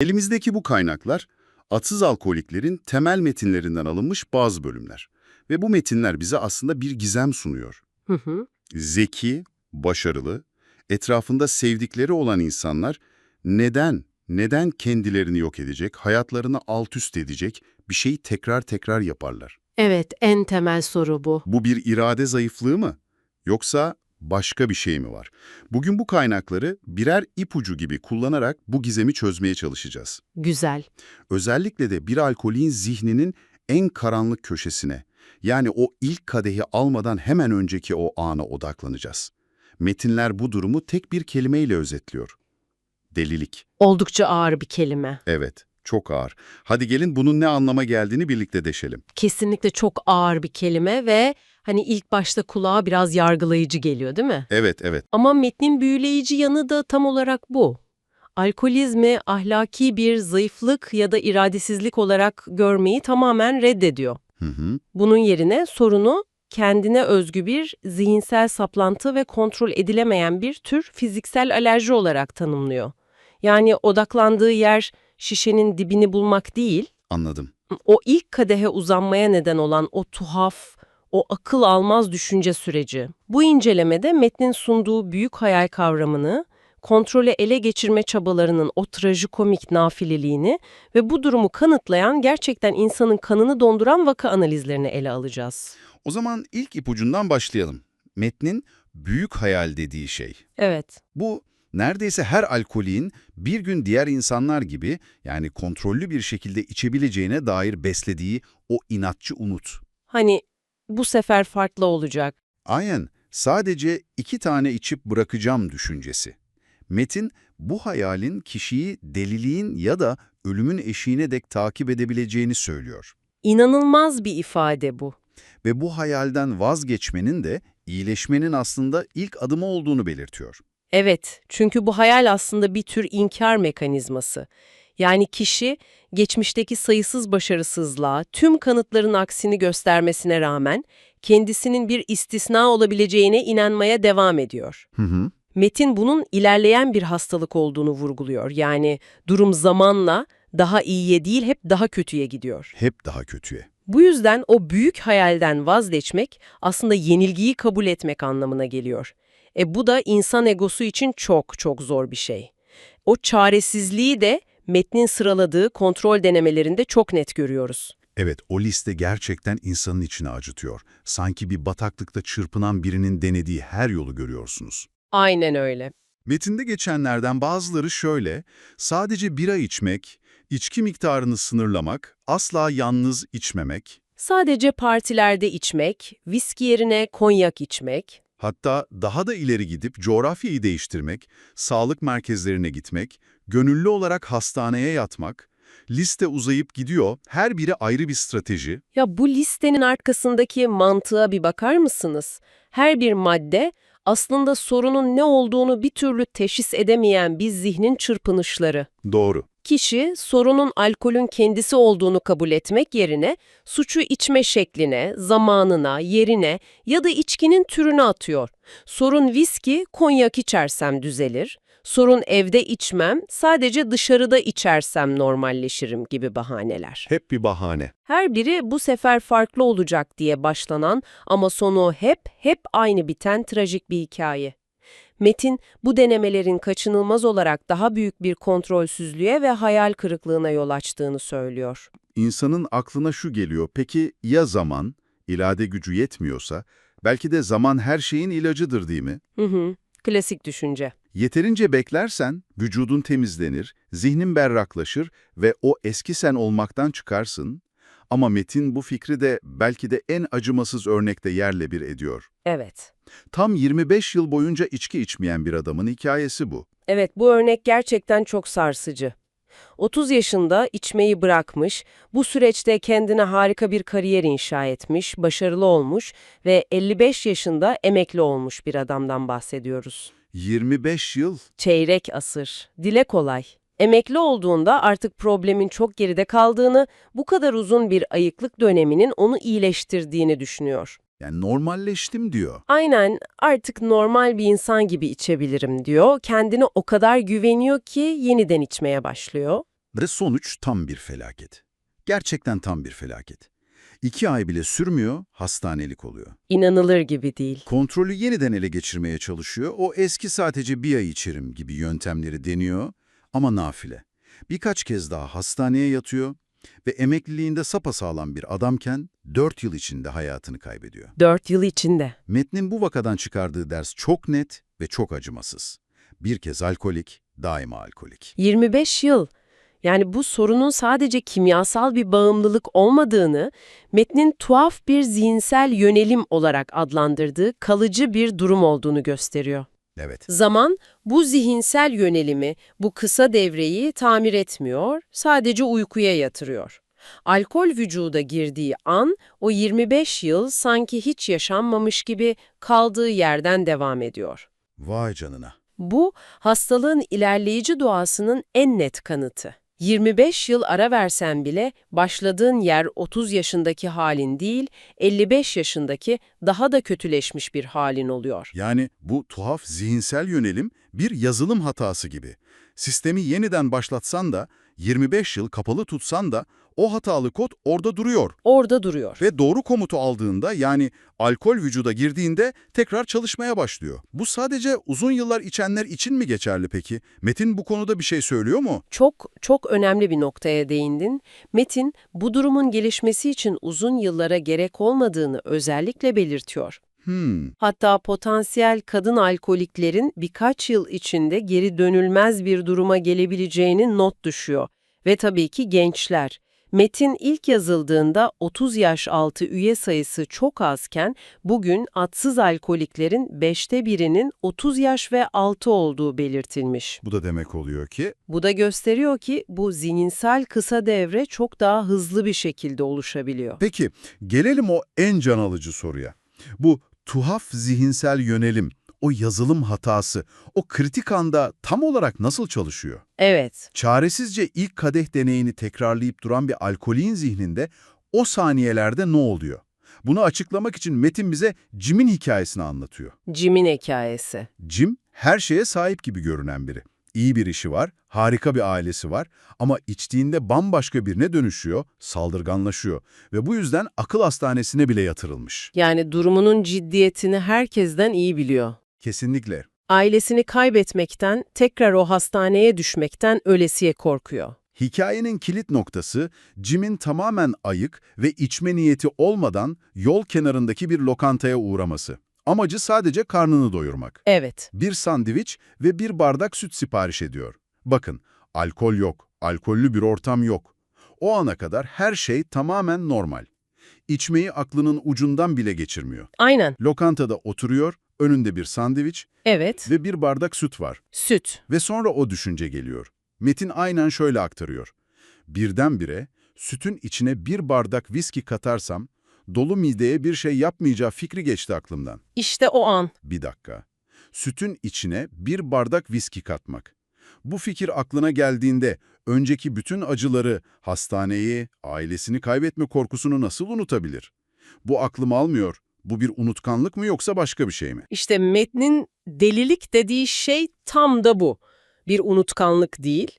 Elimizdeki bu kaynaklar, atsız alkoliklerin temel metinlerinden alınmış bazı bölümler. Ve bu metinler bize aslında bir gizem sunuyor. Hı hı. Zeki, başarılı, etrafında sevdikleri olan insanlar neden, neden kendilerini yok edecek, hayatlarını alt üst edecek bir şeyi tekrar tekrar yaparlar? Evet, en temel soru bu. Bu bir irade zayıflığı mı? Yoksa başka bir şey mi var? Bugün bu kaynakları birer ipucu gibi kullanarak bu gizemi çözmeye çalışacağız. Güzel. Özellikle de bir alkolin zihninin en karanlık köşesine, yani o ilk kadehi almadan hemen önceki o ana odaklanacağız. Metinler bu durumu tek bir kelimeyle özetliyor. Delilik. Oldukça ağır bir kelime. Evet, çok ağır. Hadi gelin bunun ne anlama geldiğini birlikte deşelim. Kesinlikle çok ağır bir kelime ve hani ilk başta kulağa biraz yargılayıcı geliyor değil mi? Evet, evet. Ama metnin büyüleyici yanı da tam olarak bu. Alkolizmi ahlaki bir zayıflık ya da iradesizlik olarak görmeyi tamamen reddediyor. Hı hı. Bunun yerine sorunu kendine özgü bir zihinsel saplantı ve kontrol edilemeyen bir tür fiziksel alerji olarak tanımlıyor. Yani odaklandığı yer şişenin dibini bulmak değil, Anladım. o ilk kadehe uzanmaya neden olan o tuhaf, o akıl almaz düşünce süreci. Bu incelemede metnin sunduğu büyük hayal kavramını, kontrolü ele geçirme çabalarının o trajikomik nafileliğini ve bu durumu kanıtlayan gerçekten insanın kanını donduran vaka analizlerini ele alacağız. O zaman ilk ipucundan başlayalım. Metnin büyük hayal dediği şey. Evet, Bu neredeyse her alkolin bir gün diğer insanlar gibi yani kontrollü bir şekilde içebileceğine dair beslediği o inatçı umut. hani bu sefer farklı olacak. Aynen sadece iki tane içip bırakacağım düşüncesi. Metin bu hayalin kişiyi deliliğin ya da ölümün eşiğine dek takip edebileceğini söylüyor. İnanılmaz bir ifade bu. Ve bu hayalden vazgeçmenin de iyileşmenin aslında ilk adımı olduğunu belirtiyor. Evet, çünkü bu hayal aslında bir tür inkar mekanizması. Yani kişi geçmişteki sayısız başarısızlığa, tüm kanıtların aksini göstermesine rağmen kendisinin bir istisna olabileceğine inanmaya devam ediyor. Hı hı. Metin bunun ilerleyen bir hastalık olduğunu vurguluyor. Yani durum zamanla daha iyiye değil hep daha kötüye gidiyor. Hep daha kötüye. Bu yüzden o büyük hayalden vazgeçmek aslında yenilgiyi kabul etmek anlamına geliyor. E bu da insan egosu için çok çok zor bir şey. O çaresizliği de metnin sıraladığı kontrol denemelerinde çok net görüyoruz. Evet, o liste gerçekten insanın içine acıtıyor. Sanki bir bataklıkta çırpınan birinin denediği her yolu görüyorsunuz. Aynen öyle. Metinde geçenlerden bazıları şöyle, sadece bira içmek, içki miktarını sınırlamak, asla yalnız içmemek, Sadece partilerde içmek, viski yerine konyak içmek, hatta daha da ileri gidip coğrafyayı değiştirmek, sağlık merkezlerine gitmek, gönüllü olarak hastaneye yatmak, liste uzayıp gidiyor, her biri ayrı bir strateji. Ya bu listenin arkasındaki mantığa bir bakar mısınız? Her bir madde aslında sorunun ne olduğunu bir türlü teşhis edemeyen bir zihnin çırpınışları. Doğru. Kişi sorunun alkolün kendisi olduğunu kabul etmek yerine suçu içme şekline, zamanına, yerine ya da içkinin türüne atıyor. Sorun viski, konyak içersem düzelir. Sorun evde içmem, sadece dışarıda içersem normalleşirim gibi bahaneler. Hep bir bahane. Her biri bu sefer farklı olacak diye başlanan ama sonu hep hep aynı biten trajik bir hikaye. Metin, bu denemelerin kaçınılmaz olarak daha büyük bir kontrolsüzlüğe ve hayal kırıklığına yol açtığını söylüyor. İnsanın aklına şu geliyor, peki ya zaman, irade gücü yetmiyorsa, belki de zaman her şeyin ilacıdır değil mi? Hı hı, klasik düşünce. Yeterince beklersen vücudun temizlenir, zihnin berraklaşır ve o eski sen olmaktan çıkarsın. Ama Metin bu fikri de belki de en acımasız örnekte yerle bir ediyor. Evet. Tam 25 yıl boyunca içki içmeyen bir adamın hikayesi bu. Evet, bu örnek gerçekten çok sarsıcı. 30 yaşında içmeyi bırakmış, bu süreçte kendine harika bir kariyer inşa etmiş, başarılı olmuş ve 55 yaşında emekli olmuş bir adamdan bahsediyoruz. 25 yıl. Çeyrek asır. Dile kolay. Emekli olduğunda artık problemin çok geride kaldığını, bu kadar uzun bir ayıklık döneminin onu iyileştirdiğini düşünüyor. Yani normalleştim diyor. Aynen artık normal bir insan gibi içebilirim diyor. Kendine o kadar güveniyor ki yeniden içmeye başlıyor. Ve sonuç tam bir felaket. Gerçekten tam bir felaket. İki ay bile sürmüyor, hastanelik oluyor. İnanılır gibi değil. Kontrolü yeniden ele geçirmeye çalışıyor. O eski sadece bir ay içerim gibi yöntemleri deniyor ama nafile. Birkaç kez daha hastaneye yatıyor ve emekliliğinde sapasağlam bir adamken 4 yıl içinde hayatını kaybediyor. Dört yıl içinde. Metnin bu vakadan çıkardığı ders çok net ve çok acımasız. Bir kez alkolik, daima alkolik. 25 yıl. Yani bu sorunun sadece kimyasal bir bağımlılık olmadığını, metnin tuhaf bir zihinsel yönelim olarak adlandırdığı kalıcı bir durum olduğunu gösteriyor. Evet. Zaman bu zihinsel yönelimi, bu kısa devreyi tamir etmiyor, sadece uykuya yatırıyor. Alkol vücuda girdiği an o 25 yıl sanki hiç yaşanmamış gibi kaldığı yerden devam ediyor. Vay canına. Bu, hastalığın ilerleyici doğasının en net kanıtı. 25 yıl ara versen bile başladığın yer 30 yaşındaki halin değil, 55 yaşındaki daha da kötüleşmiş bir halin oluyor. Yani bu tuhaf zihinsel yönelim bir yazılım hatası gibi. Sistemi yeniden başlatsan da, 25 yıl kapalı tutsan da o hatalı kod orada duruyor. Orada duruyor. Ve doğru komutu aldığında yani alkol vücuda girdiğinde tekrar çalışmaya başlıyor. Bu sadece uzun yıllar içenler için mi geçerli peki? Metin bu konuda bir şey söylüyor mu? Çok çok önemli bir noktaya değindin. Metin, bu durumun gelişmesi için uzun yıllara gerek olmadığını özellikle belirtiyor. Hmm, Hatta potansiyel kadın alkoliklerin birkaç yıl içinde geri dönülmez bir duruma gelebileceğini not düşüyor. Ve tabii ki gençler. Metin ilk yazıldığında 30 yaş altı üye sayısı çok azken bugün atsız alkoliklerin 5'te birinin 30 yaş ve altı olduğu belirtilmiş. bu da demek oluyor ki Bu da gösteriyor ki bu zihinsel kısa devre çok daha hızlı bir şekilde oluşabiliyor. Peki, gelelim o en can alıcı soruya. Bu tuhaf zihinsel yönelim, o yazılım hatası, o kritik anda tam olarak nasıl çalışıyor? Evet, Çaresizce ilk kadeh deneyini tekrarlayıp duran bir alkolin zihninde o saniyelerde ne oluyor? Bunu açıklamak için Metin bize Jim'in hikayesini anlatıyor. Jim'in hikayesi. Jim, her şeye sahip gibi görünen biri. İyi bir işi var, harika bir ailesi var ama içtiğinde bambaşka birine dönüşüyor, saldırganlaşıyor ve bu yüzden akıl hastanesine bile yatırılmış. Yani durumunun ciddiyetini herkesten iyi biliyor. Kesinlikle. Ailesini kaybetmekten, tekrar o hastaneye düşmekten ölesiye korkuyor. Hikayenin kilit noktası Jim'in tamamen ayık ve içme niyeti olmadan yol kenarındaki bir lokantaya uğraması. Amacı sadece karnını doyurmak. Evet, Bir sandviç ve bir bardak süt sipariş ediyor. Bakın, alkol yok, alkollü bir ortam yok. O ana kadar her şey tamamen normal. İçmeyi aklının ucundan bile geçirmiyor. aynen. Lokantada oturuyor, önünde bir sandviç Evet, ve bir bardak süt var. süt. Ve sonra o düşünce geliyor. Metin aynen şöyle aktarıyor. Birdenbire sütün içine bir bardak viski katarsam, dolu mideye bir şey yapmayacağı fikri geçti aklımdan. İşte o an. Bir dakika. Sütün içine bir bardak viski katmak. Bu fikir aklına geldiğinde önceki bütün acıları, hastaneyi, ailesini kaybetme korkusunu nasıl unutabilir? Bu aklım almıyor. Bu bir unutkanlık mı yoksa başka bir şey mi? İşte metnin delilik dediği şey tam da bu. Bir unutkanlık değil,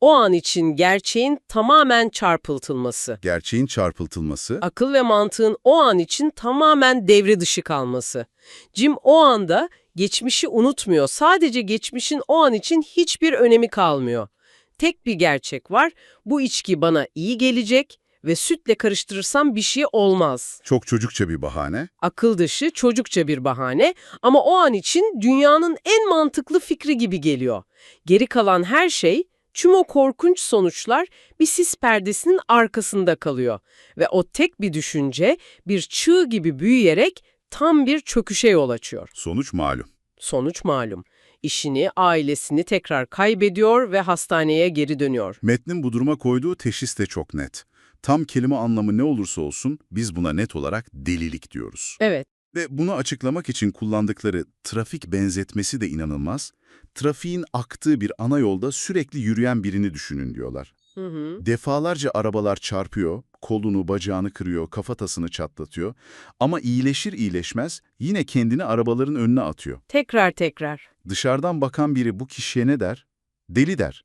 o an için gerçeğin tamamen çarpıtılması. Gerçeğin çarpıtılması, Akıl ve mantığın o an için tamamen devre dışı kalması. Jim o anda geçmişi unutmuyor. Sadece geçmişin o an için hiçbir önemi kalmıyor. Tek bir gerçek var. Bu içki bana iyi gelecek ve sütle karıştırırsam bir şey olmaz. çok çocukça bir bahane. Akıl dışı, çocukça bir bahane ama o an için dünyanın en mantıklı fikri gibi geliyor. Geri kalan her şey, tüm o korkunç sonuçlar bir sis perdesinin arkasında kalıyor. Ve o tek bir düşünce bir çığ gibi büyüyerek tam bir çöküşe yol açıyor. Sonuç malum. Sonuç malum. İşini, ailesini tekrar kaybediyor ve hastaneye geri dönüyor. Metnin bu duruma koyduğu teşhis de çok net. Tam kelime anlamı ne olursa olsun biz buna net olarak delilik diyoruz. Evet, Ve bunu açıklamak için kullandıkları trafik benzetmesi de inanılmaz. Trafiğin aktığı bir ana yolda sürekli yürüyen birini düşünün diyorlar. Hı hı. Defalarca arabalar çarpıyor, kolunu, bacağını kırıyor, kafatasını çatlatıyor. Ama iyileşir iyileşmez yine kendini arabaların önüne atıyor. tekrar tekrar. Dışarıdan bakan biri bu kişiye ne der? Deli der.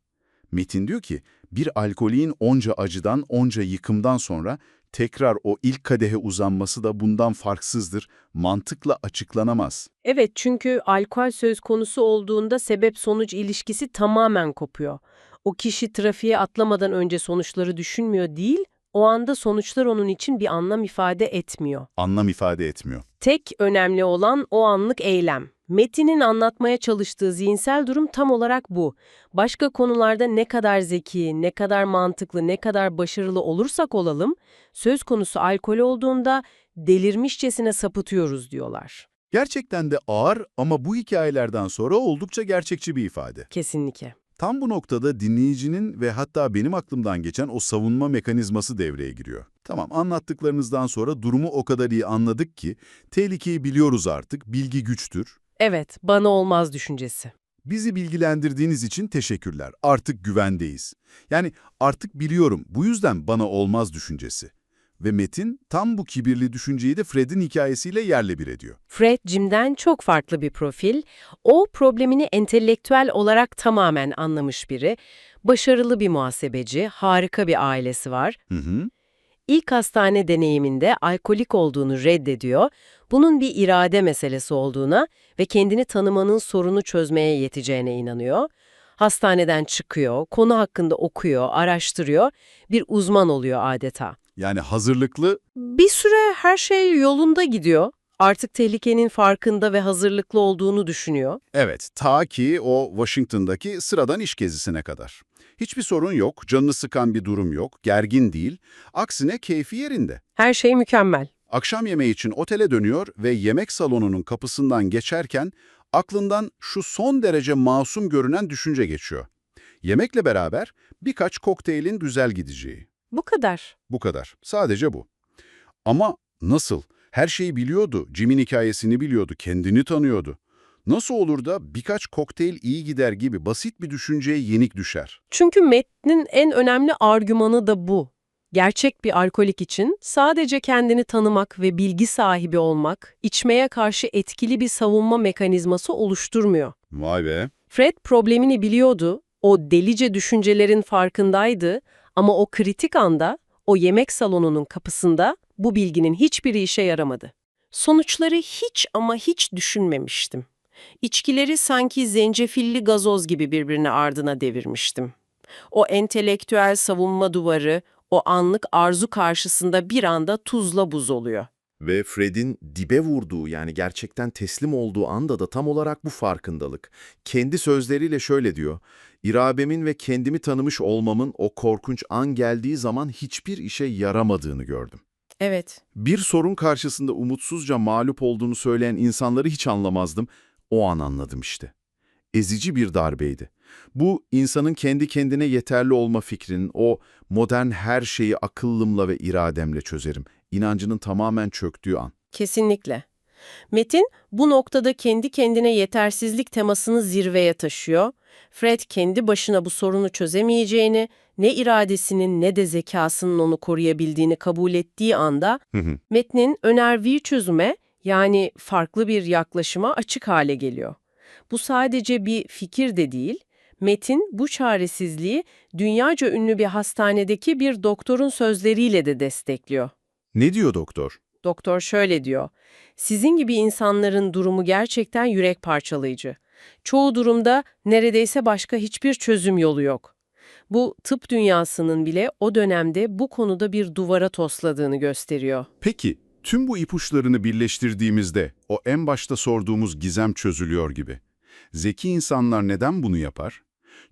Metin diyor ki, Bir alkolin onca acıdan, onca yıkımdan sonra tekrar o ilk kadehe uzanması da bundan farksızdır, mantıkla açıklanamaz. Evet çünkü alkol söz konusu olduğunda sebep-sonuç ilişkisi tamamen kopuyor. O kişi trafiğe atlamadan önce sonuçları düşünmüyor değil, o anda sonuçlar onun için bir anlam ifade etmiyor. Anlam ifade etmiyor. Tek önemli olan o anlık eylem. Metin'in anlatmaya çalıştığı zihinsel durum tam olarak bu. Başka konularda ne kadar zeki, ne kadar mantıklı, ne kadar başarılı olursak olalım, söz konusu alkol olduğunda delirmişçesine sapıtıyoruz diyorlar. Gerçekten de ağır ama bu hikayelerden sonra oldukça gerçekçi bir ifade. Kesinlikle. Tam bu noktada dinleyicinin ve hatta benim aklımdan geçen o savunma mekanizması devreye giriyor. Tamam anlattıklarınızdan sonra durumu o kadar iyi anladık ki tehlikeyi biliyoruz artık, bilgi güçtür. Evet, bana olmaz düşüncesi. Bizi bilgilendirdiğiniz için teşekkürler. Artık güvendeyiz. Yani artık biliyorum bu yüzden bana olmaz düşüncesi. Ve Metin tam bu kibirli düşünceyi de Fred'in hikayesiyle yerle bir ediyor. Fred, Jim'den çok farklı bir profil. O, problemini entelektüel olarak tamamen anlamış biri. Başarılı bir muhasebeci, harika bir ailesi var. Hı hı. İlk hastane deneyiminde alkolik olduğunu reddediyor, bunun bir irade meselesi olduğuna ve kendini tanımanın sorunu çözmeye yeteceğine inanıyor. Hastaneden çıkıyor, konu hakkında okuyor, araştırıyor, bir uzman oluyor adeta. Yani hazırlıklı Bir süre her şey yolunda gidiyor. Artık tehlikenin farkında ve hazırlıklı olduğunu düşünüyor. Evet, ta ki o Washington'daki sıradan iş gezisine kadar. Hiçbir sorun yok, canını sıkan bir durum yok, gergin değil. Aksine keyfi yerinde. Her şey mükemmel. Akşam yemeği için otele dönüyor ve yemek salonunun kapısından geçerken aklından şu son derece masum görünen düşünce geçiyor. Yemekle beraber birkaç kokteylin güzel gideceği. Bu kadar. Bu kadar. Sadece bu. Ama nasıl? Her şeyi biliyordu. Jim'in hikayesini biliyordu. Kendini tanıyordu. Nasıl olur da birkaç kokteyl iyi gider gibi basit bir düşünceye yenik düşer? Çünkü metnin en önemli argümanı da bu. Gerçek bir alkolik için sadece kendini tanımak ve bilgi sahibi olmak, içmeye karşı etkili bir savunma mekanizması oluşturmuyor. Vay be. Fred problemini biliyordu, o delice düşüncelerin farkındaydı ama o kritik anda, o yemek salonunun kapısında bu bilginin hiçbiri işe yaramadı. Sonuçları hiç ama hiç düşünmemiştim. İçkileri sanki zencefilli gazoz gibi birbirine ardına devirmiştim. O entelektüel savunma duvarı, o anlık arzu karşısında bir anda tuzla buz oluyor. Ve Fred'in dibe vurduğu yani gerçekten teslim olduğu anda da tam olarak bu farkındalık. Kendi sözleriyle şöyle diyor, İrabemin ve kendimi tanımış olmamın o korkunç an geldiği zaman hiçbir işe yaramadığını gördüm. Evet. Bir sorun karşısında umutsuzca mağlup olduğunu söyleyen insanları hiç anlamazdım. O an anladım işte. Ezici bir darbeydi. Bu, insanın kendi kendine yeterli olma fikrinin, o modern her şeyi akıllımla ve irademle çözerim, inancının tamamen çöktüğü an. Kesinlikle. Metin bu noktada kendi kendine yetersizlik temasını zirveye taşıyor. Fred kendi başına bu sorunu çözemeyeceğini, ne iradesinin ne de zekasının onu koruyabildiğini kabul ettiği anda Hı hı. metnin önerdiği çözüme yani farklı bir yaklaşıma açık hale geliyor. Bu sadece bir fikir de değil, Metin bu çaresizliği dünyaca ünlü bir hastanedeki bir doktorun sözleriyle de destekliyor. Ne diyor doktor? Doktor şöyle diyor, sizin gibi insanların durumu gerçekten yürek parçalayıcı. Çoğu durumda neredeyse başka hiçbir çözüm yolu yok. Bu tıp dünyasının bile o dönemde bu konuda bir duvara tosladığını gösteriyor. Peki, tüm bu ipuçlarını birleştirdiğimizde o en başta sorduğumuz gizem çözülüyor gibi. Zeki insanlar neden bunu yapar?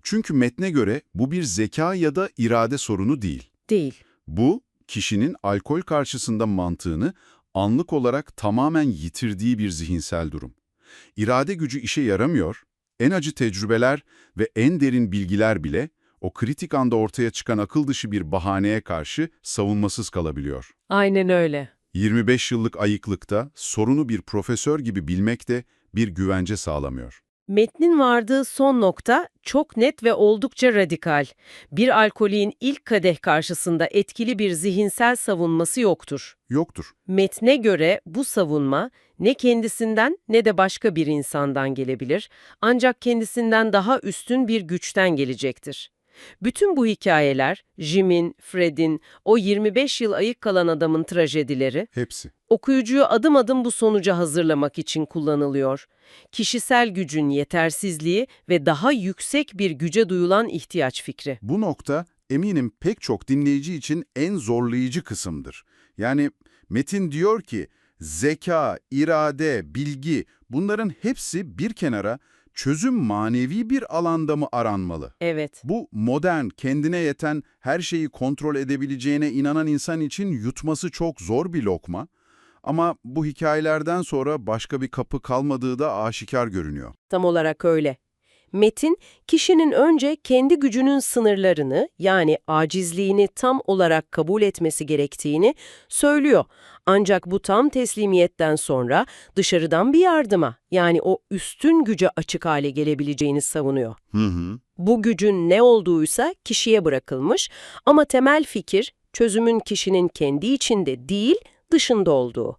Çünkü metne göre bu bir zeka ya da irade sorunu değil. Değil. Bu, kişinin alkol karşısında mantığını anlık olarak tamamen yitirdiği bir zihinsel durum. İrade gücü işe yaramıyor, en acı tecrübeler ve en derin bilgiler bile o kritik anda ortaya çıkan akıl dışı bir bahaneye karşı savunmasız kalabiliyor. Aynen öyle. 25 yıllık ayıklıkta sorunu bir profesör gibi bilmek de bir güvence sağlamıyor. Metnin vardığı son nokta çok net ve oldukça radikal. Bir alkolin ilk kadeh karşısında etkili bir zihinsel savunması yoktur. Yoktur. Metne göre bu savunma ne kendisinden ne de başka bir insandan gelebilir, ancak kendisinden daha üstün bir güçten gelecektir. Bütün bu hikayeler, Jim'in, Fred'in, o 25 yıl ayık kalan adamın trajedileri, Hepsi. okuyucuyu adım adım bu sonuca hazırlamak için kullanılıyor. Kişisel gücün yetersizliği ve daha yüksek bir güce duyulan ihtiyaç fikri. Bu nokta eminim pek çok dinleyici için en zorlayıcı kısımdır. Yani Metin diyor ki zeka, irade, bilgi bunların hepsi bir kenara çözüm manevi bir alanda mı aranmalı? Evet, Bu modern, kendine yeten, her şeyi kontrol edebileceğine inanan insan için yutması çok zor bir lokma. Ama bu hikayelerden sonra başka bir kapı kalmadığı da aşikar görünüyor. tam olarak öyle. Metin, kişinin önce kendi gücünün sınırlarını yani acizliğini tam olarak kabul etmesi gerektiğini söylüyor. Ancak bu tam teslimiyetten sonra dışarıdan bir yardıma yani o üstün güce açık hale gelebileceğini savunuyor. Hı hı. Bu gücün ne olduğuysa kişiye bırakılmış ama temel fikir çözümün kişinin kendi içinde değil dışında olduğu.